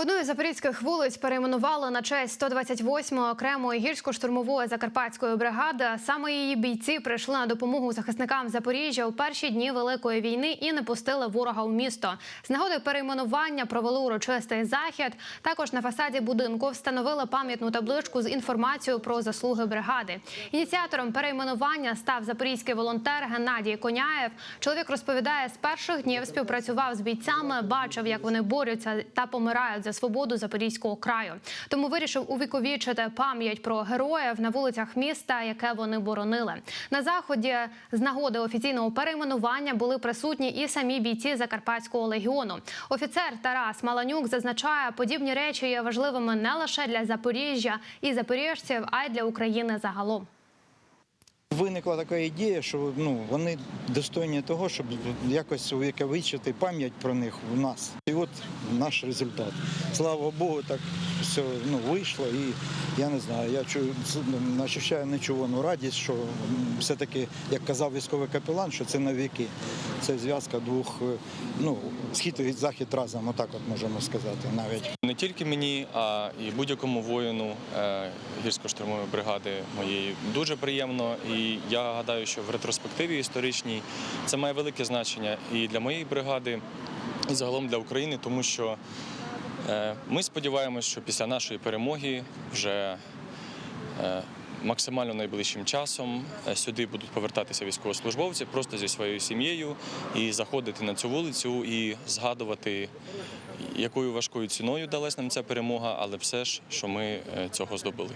Одну із запорізьких вулиць перейменували на честь 128-ї окремої гірсько-штурмової закарпатської бригади. Саме її бійці прийшли на допомогу захисникам Запоріжжя у перші дні великої війни і не пустили ворога у місто. З нагоди перейменування провели урочистий захід. Також на фасаді будинку встановили пам'ятну табличку з інформацією про заслуги бригади. Ініціатором перейменування став запорізький волонтер Геннадій Коняєв. Чоловік розповідає, з перших днів співпрацював з бійцями, бачив, як вони борються та помирають за свободу запорізького краю. Тому вирішив увіковічити пам'ять про героїв на вулицях міста, яке вони боронили. На заході з нагоди офіційного перейменування були присутні і самі бійці Закарпатського легіону. Офіцер Тарас Маланюк зазначає, подібні речі є важливими не лише для Запоріжжя і запоріжців, а й для України загалом. Виникла така ідея, що ну вони достойні того, щоб якось увіковічити пам'ять про них у нас. І от наш результат. Слава Богу, так все ну, вийшло. І я не знаю, я чую, ощущаю нечувану радість, що все-таки, як казав військовий капелан, що це навіки. Це зв'язка двох, е, ну, схід і захід разом, отак от можемо сказати навіть. Не тільки мені, а і будь-якому воїну е, гірсько-штурмової бригади моєї дуже приємно. І я гадаю, що в ретроспективі історичній це має велике значення і для моєї бригади, і загалом для України, тому що е, ми сподіваємося, що після нашої перемоги вже е, максимально найближчим часом е, сюди будуть повертатися військовослужбовці просто зі своєю сім'єю і заходити на цю вулицю і згадувати, якою важкою ціною далась нам ця перемога, але все ж, що ми цього здобули.